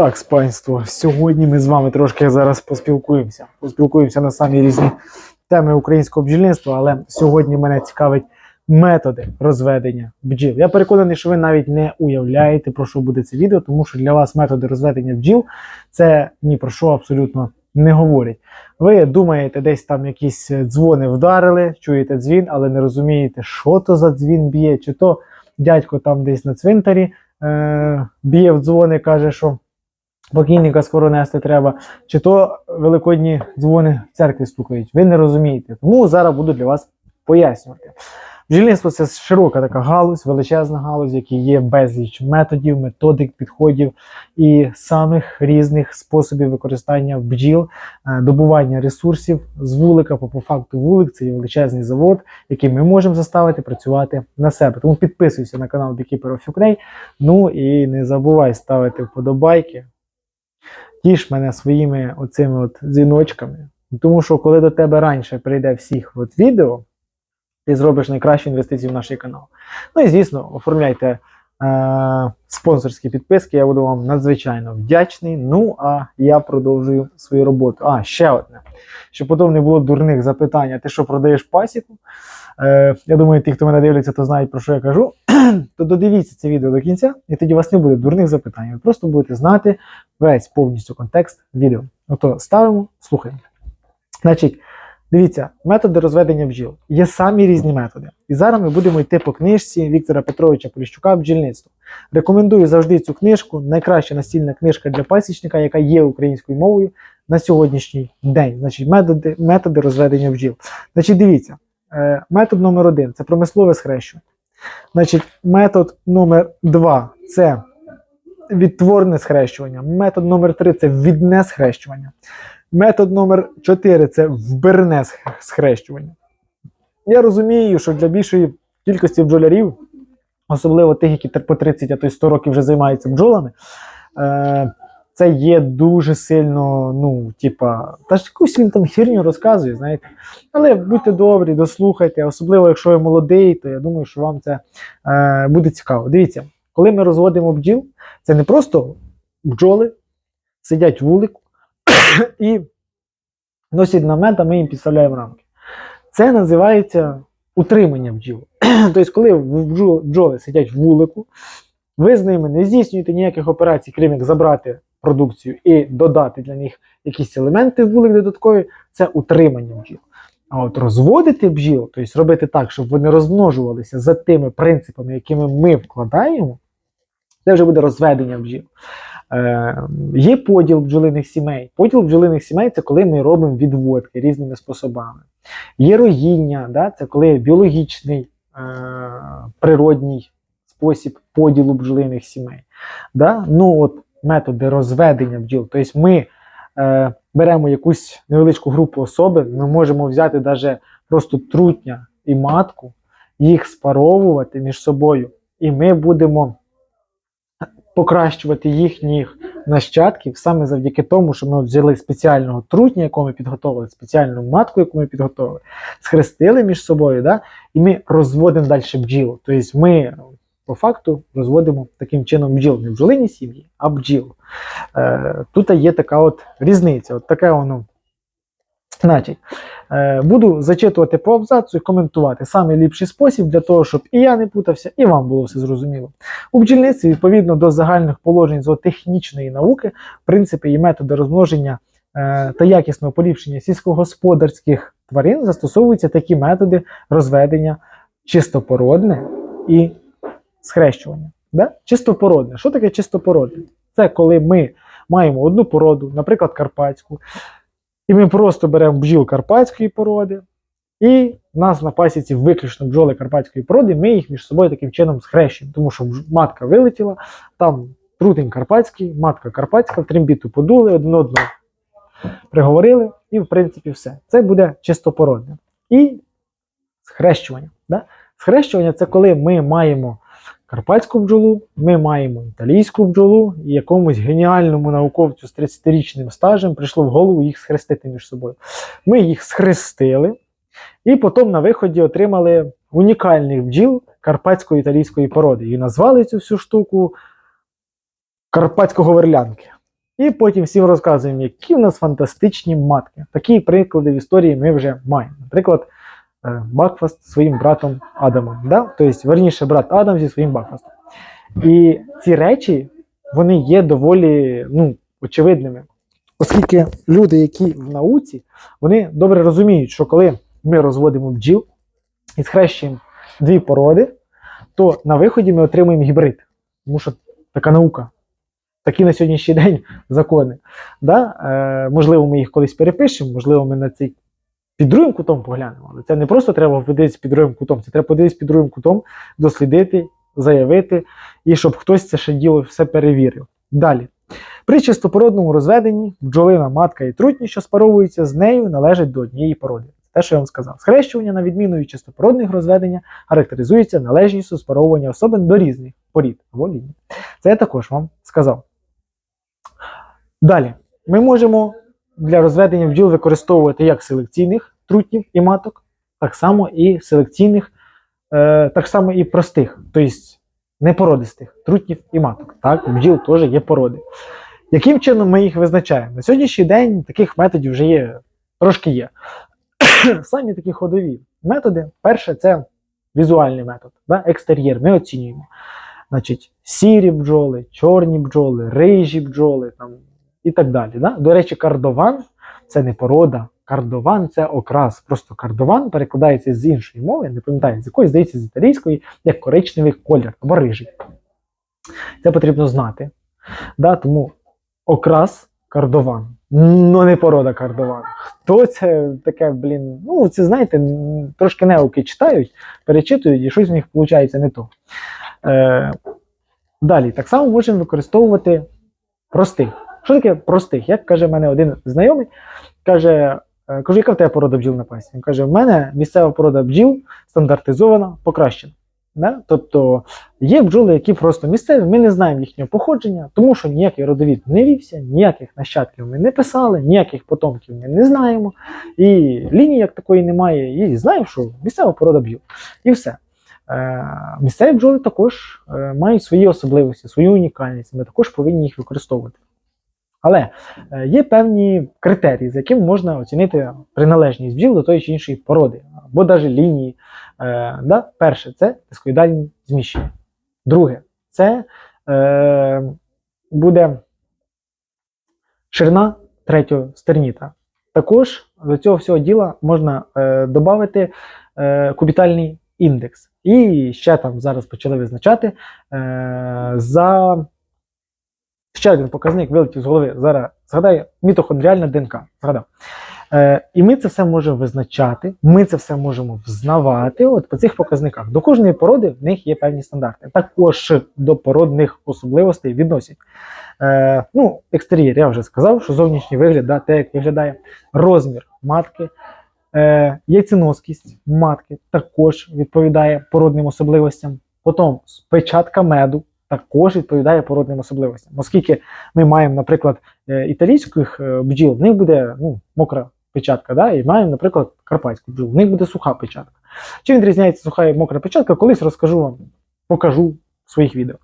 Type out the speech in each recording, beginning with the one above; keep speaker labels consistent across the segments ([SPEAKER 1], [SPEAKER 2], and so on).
[SPEAKER 1] Так, спанство, сьогодні ми з вами трошки зараз поспілкуємося. Поспілкуємося на самі різні теми українського бджільництва, але сьогодні мене цікавить методи розведення бджіл. Я переконаний, що ви навіть не уявляєте, про що буде це відео, тому що для вас методи розведення бджіл це ні про що абсолютно не говорять. Ви думаєте, десь там якісь дзвони вдарили, чуєте дзвін, але не розумієте, що то за дзвін б'є, чи то дядько там десь на цвинтарі е, б'є в дзвони, каже, що покійника скоро нести треба, чи то великодні дзвони в церкві стукають. Ви не розумієте. Тому зараз буду для вас пояснювати. Бджільництво це широка така галузь, величезна галузь, в якій є безліч методів, методик, підходів і самих різних способів використання бджіл, е, добування ресурсів з вулика, по факту вулик це є величезний завод, який ми можемо заставити працювати на себе. Тому підписуйся на канал Beekeeper. Ну і не забувай ставити вподобайки. Тіш мене своїми оцими от дзвіночками. Тому що коли до тебе раніше прийде всіх от відео, ти зробиш найкращу інвестицію в наш канал. Ну і звісно, оформляйте е- спонсорські підписки, я буду вам надзвичайно вдячний. Ну, а я продовжую свою роботу. А, ще одне. Щоб потім не було дурних запитань, а ти що продаєш пасіку? Е, я думаю, ті, хто мене дивляться, то знають, про що я кажу. то додивіться це відео до кінця, і тоді у вас не буде дурних запитань. Ви просто будете знати весь повністю контекст відео. Ото ставимо, слухаємо. Значить, дивіться, методи розведення бджіл. Є самі різні методи. І зараз ми будемо йти по книжці Віктора Петровича Поліщука бджільництво. Рекомендую завжди цю книжку. Найкраща настільна книжка для пасічника, яка є українською мовою на сьогоднішній день. Значить, методи, методи розведення бджіл. Значить, дивіться, е, метод номер один це промислове схрещування. Значить, метод номер два це відтворне схрещування. Метод номер три це відне схрещування. Метод номер 4 це вберне схрещування. Я розумію, що для більшої кількості бджолярів, особливо тих, які по 30, а то й 100 років вже займаються бджолами, е, це є дуже сильно, ну, типа, та ж якусь він там херню розказує, знаєте. Але будьте добрі, дослухайте, особливо якщо ви молодий, то я думаю, що вам це е, буде цікаво. Дивіться, коли ми розводимо бджіл, це не просто бджоли сидять в вулику і носять намет, а ми їм підставляємо рамки. Це називається утримання бджіл. тобто, коли бджоли сидять в вулику, ви з ними не здійснюєте ніяких операцій, крім як забрати продукцію і додати для них якісь елементи вулик додаткові, це утримання бджіл. А от розводити бджіл, тобто робити так, щоб вони розмножувалися за тими принципами, якими ми вкладаємо, це вже буде розведення бджіл. Е, є поділ бджолиних сімей. Поділ бджолиних сімей це коли ми робимо відводки різними способами. Є роїння, да, це коли біологічний е, природній спосіб поділу бджолиних сімей. Да? Ну, от методи розведення бджіл. Тобто ми е, беремо якусь невеличку групу особи, ми можемо взяти навіть просто трутня і матку, їх спаровувати між собою, і ми будемо покращувати їхніх нащадків саме завдяки тому, що ми взяли спеціального трутня, якого ми підготовили, спеціальну матку, яку ми підготовили, схрестили між собою, да, і ми розводимо далі бджіл. Тобто ми по факту розводимо таким чином бджіл, не бджолині сім'ї, а бджіл. Е, тут є така от різниця, от таке воно. Значить, е, буду зачитувати по абзацу і коментувати саме ліпший спосіб для того, щоб і я не путався, і вам було все зрозуміло. У бджільництві, відповідно до загальних положень зоотехнічної науки, принципи і методи розмноження е, та якісного поліпшення сільськогосподарських тварин застосовуються такі методи розведення чистопородне і схрещування. Да? Чистопородне. Що таке чистопородне? Це коли ми маємо одну породу, наприклад, карпатську, і ми просто беремо бджіл карпатської породи, і в нас на пасіці виключно бджоли карпатської породи, ми їх між собою таким чином схрещуємо, тому що матка вилетіла, там трутень карпатський, матка карпатська, трембіту подули, один одного приговорили, і в принципі все. Це буде чистопородне. І схрещування. Да? Схрещування це коли ми маємо карпатську бджолу, ми маємо італійську бджолу, і якомусь геніальному науковцю з 30-річним стажем прийшло в голову їх схрестити між собою. Ми їх схрестили, і потім на виході отримали унікальних бджіл карпатської італійської породи. І назвали цю всю штуку карпатсько-говерлянки. І потім всім розказуємо, які в нас фантастичні матки. Такі приклади в історії ми вже маємо. Наприклад, Бакфаст своїм братом Адамом. Да? Тобто, верніше, брат Адам зі своїм Бакфастом. І ці речі вони є доволі ну, очевидними. Оскільки люди, які в науці, вони добре розуміють, що коли ми розводимо бджіл і схрещуємо дві породи, то на виході ми отримуємо гібрид. Тому що така наука, такі на сьогоднішній день закони. Да? Е, можливо, ми їх колись перепишемо, можливо, ми на цей під другим кутом поглянемо. Але це не просто треба подивитися під другим кутом, це треба подивитися під другим кутом, дослідити, заявити, і щоб хтось це ще діло все перевірив. Далі. При чистопородному розведенні бджолина, матка і трутні, що спаровуються з нею, належать до однієї породи. Те, що я вам сказав. Схрещування, на відміну від чистопородних розведення, характеризується належністю спаровування особин до різних порід або ліній. Це я також вам сказав. Далі, ми можемо для розведення бджіл використовувати як селекційних трутнів і маток, так само і селекційних, е, так само і простих, тобто непородистих трутнів і маток. Так, у бджіл теж є породи. Яким чином ми їх визначаємо? На сьогоднішній день таких методів вже є, трошки є. Самі такі ходові методи. Перше, це візуальний метод, да? екстер'єр. Ми оцінюємо. Значить, сірі бджоли, чорні бджоли, рижі бджоли там, і так далі. Да? До речі, кардован це не порода. Кардован це окрас. Просто кардован перекладається з іншої мови, не пам'ятаю, з якої, здається, з італійської, як коричневий колір або рижий. Це потрібно знати. Да? Тому окрас кардован. Ну, не порода кардован. Хто це таке, блін? Ну, це знаєте, трошки неуки читають, перечитують, і щось в них виходить не то. Е, далі, так само можемо використовувати простих. Що таке простих? Як каже мене один знайомий, каже, е, кажу, яка в тебе порода бджіл на пасі? Він каже, в мене місцева порода бджіл стандартизована, покращена. Да? Тобто є бджоли, які просто місцеві, ми не знаємо їхнього походження, тому що ніякий родовід не вівся, ніяких нащадків ми не писали, ніяких потомків ми не знаємо, і лінії як такої немає, і знаємо, що місцева порода бджіл. І все. Е, місцеві бджоли також е, мають свої особливості, свою унікальність. Ми також повинні їх використовувати. Але е, є певні критерії, за якими можна оцінити приналежність бджіл до тої чи іншої породи, або навіть лінії. Е, да? Перше це дискоїдальні зміщення. Друге, це е, буде ширина третього стерніта. Також до цього всього діла можна е, додати е, кубітальний індекс. І ще там зараз почали визначати е, за ще один показник вилетів з голови. Зараз згадаю, мітохондріальна ДНК. Згадав. Е, і ми це все можемо визначати, ми це все можемо взнавати от по цих показниках. До кожної породи в них є певні стандарти. Також до породних особливостей відносять. Е, ну, екстер'єр, я вже сказав, що зовнішній вигляд, да, те, як виглядає розмір матки, е, яйценоскість матки також відповідає породним особливостям. Потім печатка меду також відповідає породним особливостям. Оскільки ми маємо, наприклад, е, італійських е, бджіл, в них буде ну, мокра печатка, да? і маємо, наприклад, карпатську бджіл, в них буде суха печатка. Чим відрізняється суха і мокра печатка, колись розкажу вам, покажу в своїх відео.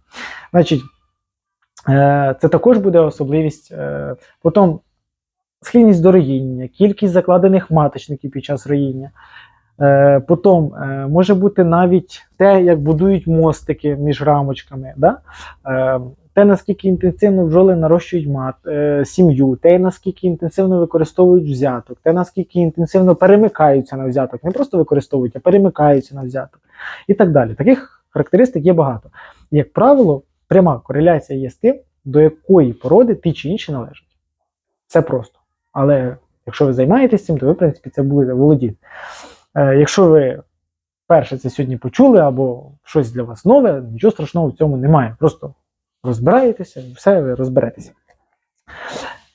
[SPEAKER 1] Значить, е, це також буде особливість. Потім схильність до роїння, кількість закладених маточників під час роїння. Е, Потім е, може бути навіть те, як будують мостики між рамочками. Да? Е, те, наскільки інтенсивно бджоли нарощують мат, сім'ю, те, наскільки інтенсивно використовують взяток, те, наскільки інтенсивно перемикаються на взяток. Не просто використовують, а перемикаються на взяток. І так далі. Таких характеристик є багато. Як правило, пряма кореляція є з тим, до якої породи ті чи інші належать. Це просто. Але якщо ви займаєтесь цим, то ви, в принципі, це будете володіти. Е, якщо ви перше це сьогодні почули або щось для вас нове, нічого страшного в цьому немає. Просто розбираєтеся все ви розберетеся.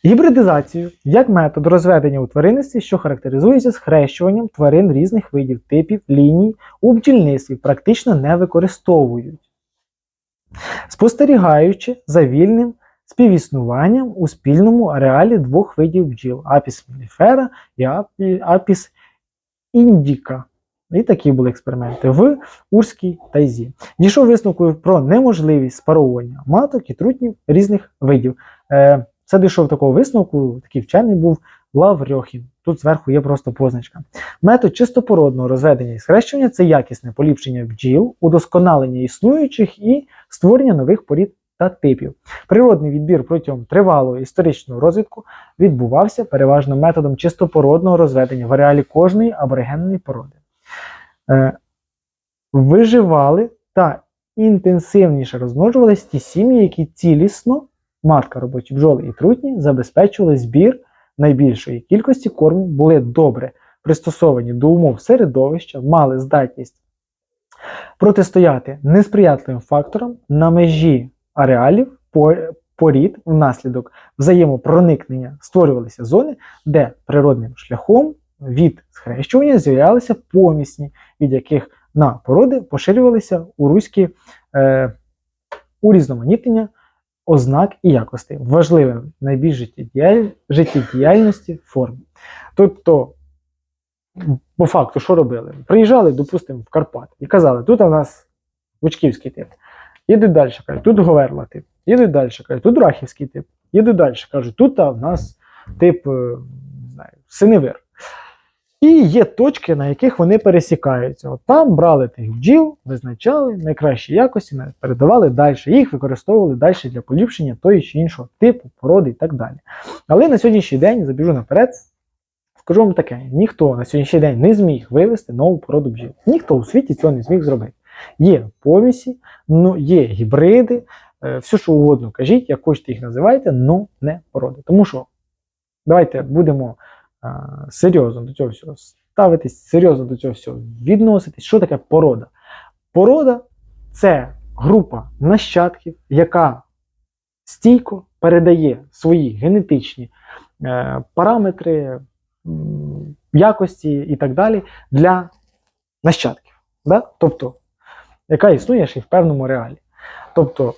[SPEAKER 1] Гібридизацію як метод розведення у тваринництві, що характеризується схрещуванням тварин різних видів, типів, ліній у бджільництві, практично не використовують, спостерігаючи за вільним співіснуванням у спільному ареалі двох видів бджіл апіс меліфера і апі- апіс індіка. І такі були експерименти в Урській тайзі. Дійшов висновку про неможливість спаровування маток і трутнів різних видів. Е, Це дійшов такого висновку, такий вчений був Лаврьохін. Тут зверху є просто позначка. Метод чистопородного розведення і схрещування це якісне поліпшення бджіл, удосконалення існуючих і створення нових порід та типів. Природний відбір протягом тривалого історичного розвитку відбувався переважно методом чистопородного розведення в ареалі кожної аборигенної породи. Е, виживали та інтенсивніше розмножувались ті сім'ї, які цілісно, матка робочі бджоли і трутні, забезпечували збір найбільшої кількості корму, були добре пристосовані до умов середовища, мали здатність протистояти несприятливим факторам на межі ареалів порід внаслідок взаємопроникнення створювалися зони, де природним шляхом від схрещування з'являлися помісні, від яких на породи поширювалися у руські е, урізноманітнення ознак і якостей, важливим найбільш життєдіяль... життєдіяльності форм. Тобто, по факту, що робили? Приїжджали, допустимо, в Карпати і казали, тут у нас Вучківський тип. Їдуть далі, кажуть, тут Говерла тип. Їдуть далі, кажуть, тут Рахівський тип. Їдуть далі, кажуть, тут в нас тип е, не знаю, синевир. І є точки, на яких вони пересікаються. От там брали тих бджіл, визначали найкращі якості, передавали далі. Їх використовували далі для поліпшення тої чи іншого типу, породи і так далі. Але на сьогоднішній день забіжу наперед. Скажу вам таке: ніхто на сьогоднішній день не зміг вивести нову породу бджіл. Ніхто у світі цього не зміг зробити. Є помісі, ну, є гібриди, е, все, що угодно кажіть, як хочете їх називайте, але не породи. Тому що давайте будемо серйозно до цього всього ставитись, серйозно до цього всього відноситись. Що таке порода? Порода це група нащадків, яка стійко передає свої генетичні е, параметри, якості і так далі для нащадків. Да? Тобто, яка існує ще й в певному реалі. Тобто,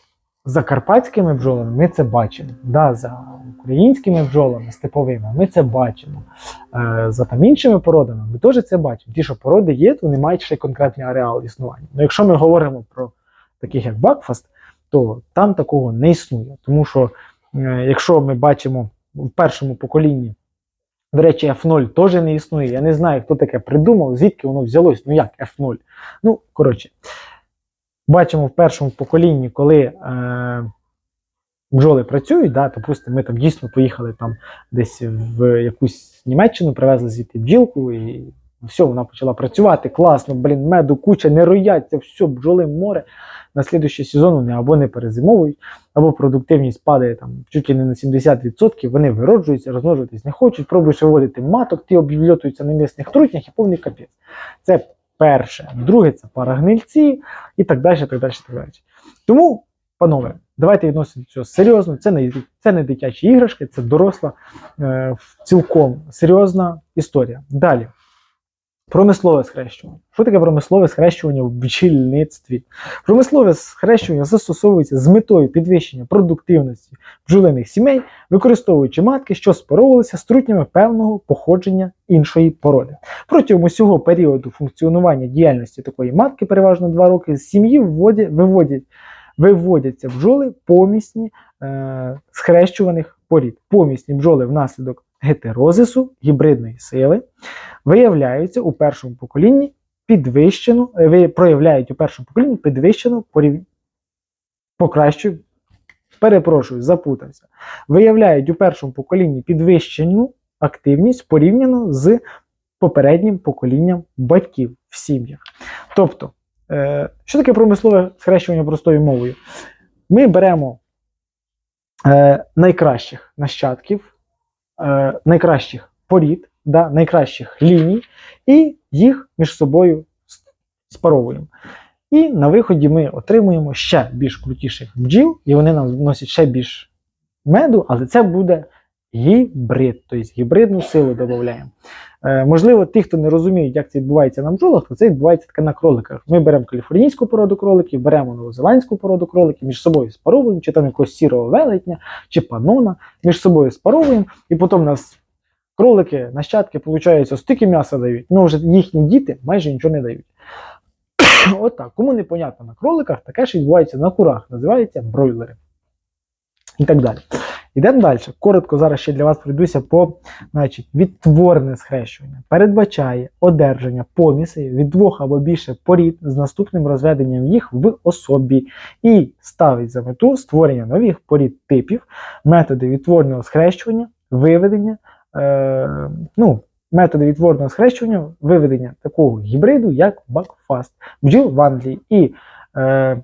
[SPEAKER 1] за карпатськими бджолами ми це бачимо. Да, за українськими бджолами степовими ми це бачимо. Е, за там іншими породами ми теж це бачимо. Ті, що породи є, то вони мають ще й конкретний ареал існування. Ну, якщо ми говоримо про таких як Бакфаст, то там такого не існує. Тому що, е, якщо ми бачимо в першому поколінні, до речі, F0 теж не існує. Я не знаю, хто таке придумав, звідки воно взялось. Ну як F0? Ну, коротше, бачимо в першому поколінні, коли е, бджоли працюють, да, допустимо, ми там дійсно поїхали там десь в якусь Німеччину, привезли звідти бджілку, і все, вона почала працювати. Класно, блін, меду, куча, не рояться, все, бджоли море. На слідуючий сезон вони або не перезимовують, або продуктивність падає там чуть ли не на 70%, вони вироджуються, розмножуватись не хочуть, пробуєш виводити маток, ті обльотуються на місних трутнях і повний капець. Це перше. Друге, це парагнильці і так далі. так далі, так далі. Тому, панове, давайте відносимо до цього серйозно. Це не, це не дитячі іграшки, це доросла, е, цілком серйозна історія. Далі. Промислове схрещування. Що таке промислове схрещування в бджільництві? Промислове схрещування застосовується з метою підвищення продуктивності бджолиних сімей, використовуючи матки, що спаровувалися з трутнями певного походження іншої породи. Протягом усього періоду функціонування діяльності такої матки, переважно 2 роки, з сім'ї вводять, виводять, виводяться бджоли помісні е, схрещуваних порід. Помісні бджоли внаслідок гетерозису, гібридної сили, виявляються у першому поколінні підвищену, е, проявляють у першому поколінні підвищену порів... покращую, перепрошую, запутався. Виявляють у першому поколінні підвищену активність порівняно з попереднім поколінням батьків в сім'ях. Тобто, е, що таке промислове схрещування простою мовою? Ми беремо е, найкращих нащадків, е, найкращих порід, да, найкращих ліній, і їх між собою спаровуємо. І на виході ми отримуємо ще більш крутіших бджіл, і вони нам вносять ще більш меду, але це буде гібрид, тобто гібридну силу додаємо. Е, можливо, ті, хто не розуміють, як це відбувається на бджолах, то це відбувається таке на кроликах. Ми беремо каліфорнійську породу кроликів, беремо новозеландську породу кроликів, між собою спаровуємо, чи там якогось сірого велетня, чи панона, між собою спаровуємо, і потім нас кролики, нащадки, виходить, стільки м'яса дають, ну вже їхні діти майже нічого не дають. От так. Кому не понятно на кроликах, таке ж відбувається на курах, називається бройлери. І так далі. Йдемо далі. Коротко зараз ще для вас пройдуся по значить, відтворне схрещування. Передбачає одержання помісей від двох або більше порід з наступним розведенням їх в особі і ставить за мету створення нових порід типів, методи відтворного схрещування, виведення, е, ну, методи відтворного схрещування, виведення такого гібриду, як Бакфаст, бджіл в Англії і е,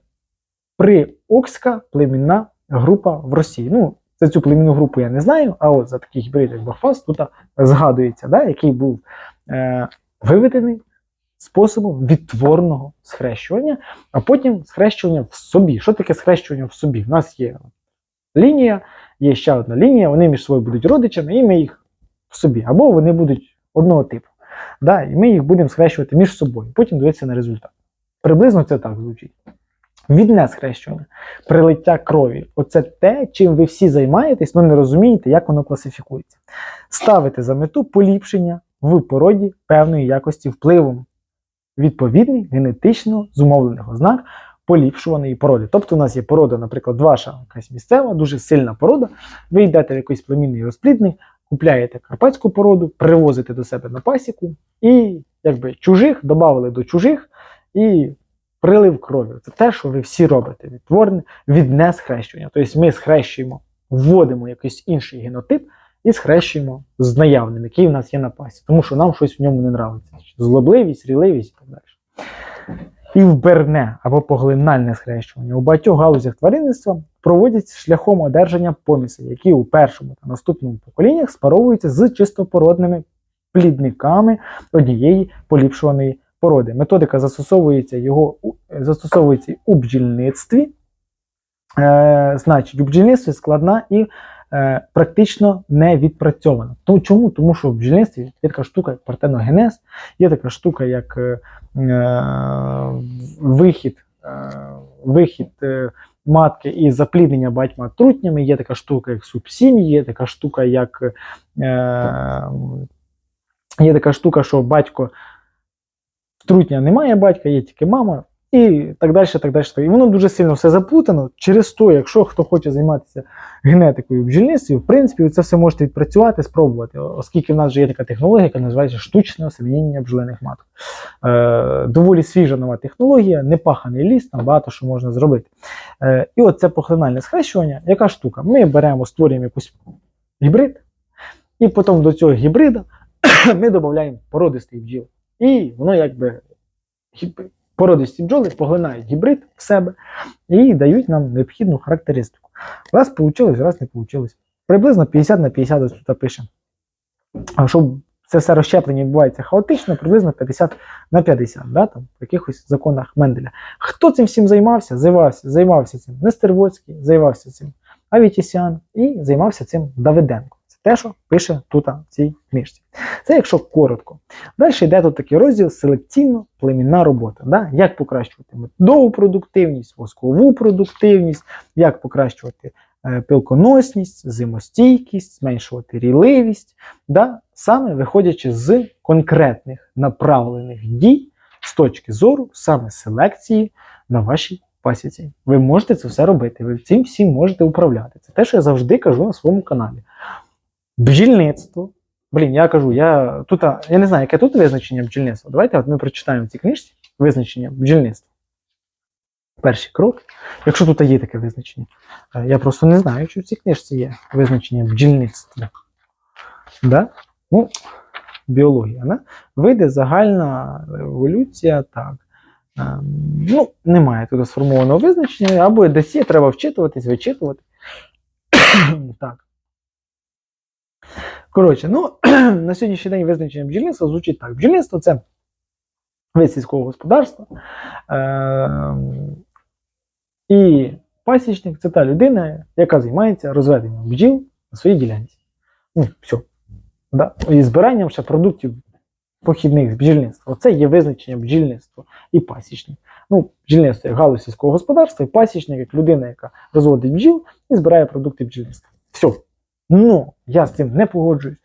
[SPEAKER 1] приокська племінна група в Росії. Ну, за цю племінну групу я не знаю, а от за такий гібрид, як Бакфаст, тут згадується, да, який був е, виведений способом відтворного схрещування, а потім схрещування в собі. Що таке схрещування в собі? У нас є лінія, є ще одна лінія, вони між собою будуть родичами, і ми їх в собі, або вони будуть одного типу. Да, і ми їх будемо схрещувати між собою, потім дивитися на результат. Приблизно це так звучить. Відне схрещування, прилиття крові оце те, чим ви всі займаєтесь, але не розумієте, як воно класифікується. Ставите за мету поліпшення в породі певної якості впливом відповідний генетично зумовлених ознак поліпшуваної породи. Тобто, у нас є порода, наприклад, ваша якась місцева, дуже сильна порода. Ви йдете в якийсь племінний розплідник, купляєте карпатську породу, привозите до себе на пасіку і якби чужих додали до чужих і прилив крові. Це те, що ви всі робите. Відтворне відне схрещування. Тобто ми схрещуємо, вводимо якийсь інший генотип і схрещуємо з наявним, який в нас є на пасі, тому що нам щось в ньому не нравиться. Злобливість, ріливість і так далі. І вберне або поглинальне схрещування у багатьох галузях тваринництва проводяться шляхом одержання помісей, які у першому та наступному поколіннях спаровуються з чистопородними плідниками однієї поліпшуваної породи. Методика застосовується його застосовується у бджільництві. Е, значить, у бджільництві складна і е, практично не відпрацьована. Тому чому? Тому що в бджільництві є така штука, як партеногенез, є така штука, як е, е, вихід, е, вихід е, матки і запліднення батьма трутнями, є така штука, як субсімії, є така штука, як е, є така штука, що батько трутня немає батька, є тільки мама. І так далі, так далі. І воно дуже сильно все заплутано. Через то, якщо хто хоче займатися генетикою бджільництві, в принципі, ви це все можете відпрацювати, спробувати, оскільки в нас вже є така технологія, яка називається штучне осеменіння бджолиних маток. Е, доволі свіжа нова технологія, непаханий ліс, там багато що можна зробити. Е, і от це поглинальне схрещування, яка штука? Ми беремо, створюємо якийсь гібрид, і потім до цього гібрида ми додаємо породистий бджіл. І воно якби породисті бджоли поглинають гібрид в себе і дають нам необхідну характеристику. Раз вийшло, раз не вийшло. Приблизно 50 на 50 ось тут пише. Щоб це все розщеплення відбувається хаотично, приблизно 50 на 50, да, там, в якихось законах Менделя. Хто цим всім займався? Займався, займався цим Нестервоцький, займався цим Авітісян і займався цим Давиденко. Те, що пише тут в цій книжці. Це якщо коротко. Далі йде тут такий розділ селекційно-племінна робота. Да? Як покращувати медову продуктивність, воскову продуктивність, як покращувати е, пилконосність, зимостійкість, зменшувати ріливість, да? саме виходячи з конкретних направлених дій з точки зору саме селекції на вашій пасіці. Ви можете це все робити, ви цим всім можете управляти. Це те, що я завжди кажу на своєму каналі. Бджільництво. Блін, я кажу, я тут, я не знаю, яке тут визначення бджільництва. Давайте от ми прочитаємо в цій книжці визначення бджільництва. Перший крок. Якщо тут є таке визначення. Е, Я просто не знаю, чи в цій книжці є визначення бджільництва. Да? Ну, біологія. Да? Вийде загальна еволюція, так. Ем, Ну, немає тут сформованого визначення, або десь треба вчитуватись, вичитувати. так. Коротше, ну, на сьогоднішній день визначення бджільництва звучить так. Бджільництво це вид сільського господарства. Е- і пасічник це та людина, яка займається розведенням бджіл на своїй ділянці. Ну, все. Да? І збиранням ще продуктів похідних з бджільництва. Оце є визначення бджільництва і пасічник. Ну, бджільництво як галузь сільського господарства, і пасічник як людина, яка розводить бджіл і збирає продукти бджільництва. Все. Ну, я з цим не погоджуюсь.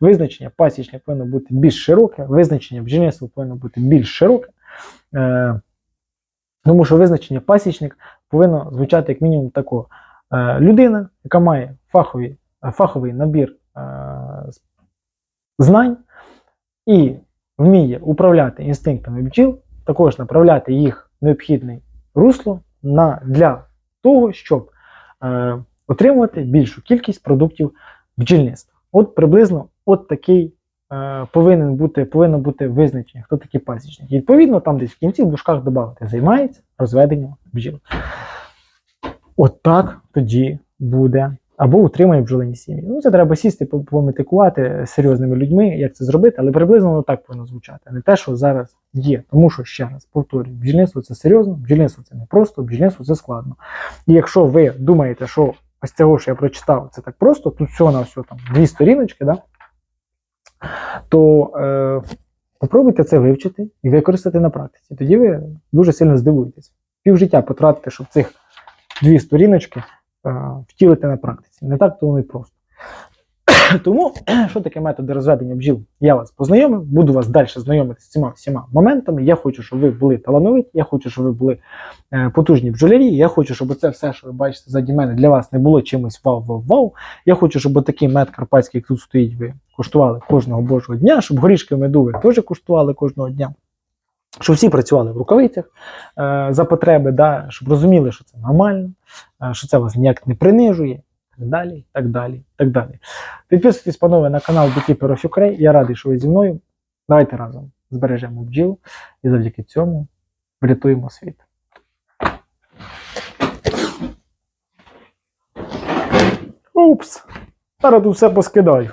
[SPEAKER 1] Визначення пасічня повинно бути більш широке, визначення бджільництва повинно бути більш широке. Е, тому що визначення пасічник повинно звучати як мінімум тако. Е, людина, яка має фахові, фаховий набір е, знань і вміє управляти інстинктами бджіл, також направляти їх необхідне русло на, для того, щоб е, отримувати більшу кількість продуктів бджільництва. От приблизно от такий е, повинен бути, повинно бути визначення, хто такий пасічник. І відповідно, там десь в кінці в дужках додати займається розведенням бджіл. От так тоді буде. Або утримує бджолині сім'ї. Ну, це треба сісти, пометикувати з серйозними людьми, як це зробити, але приблизно воно так повинно звучати, не те, що зараз є. Тому що ще раз повторюю, бджільництво це серйозно, бджільництво це не просто, бджільництво це складно. І якщо ви думаєте, що ось цього, що я прочитав, це так просто, тут всього на всього там дві сторіночки, да? то е, попробуйте це вивчити і використати на практиці. Тоді ви дуже сильно здивуєтесь. Півжиття потратите, щоб цих дві сторіночки е, втілити на практиці. Не так то воно і просто. Тому, що таке методи розведення бджіл? Я вас познайомив, буду вас далі знайомити з цими всіма моментами. Я хочу, щоб ви були талановиті, я хочу, щоб ви були е, потужні бджолярі. Я хочу, щоб це все, що ви бачите заді мене, для вас не було чимось вау-вау-вау. Я хочу, щоб такий мед карпатський, як тут стоїть, ви куштували кожного божого дня, щоб горішки меду ви теж куштували кожного дня. Щоб всі працювали в рукавицях е, за потреби, да, щоб розуміли, що це нормально, е, що це вас ніяк не принижує, так далі, так далі, так далі. Підписуйтесь, панове, на канал Beekeeper of Ukraine. Я радий, що ви зі мною. Давайте разом збережемо бджіл і завдяки цьому врятуємо світ. Упс! Зараз тут все поскидаю.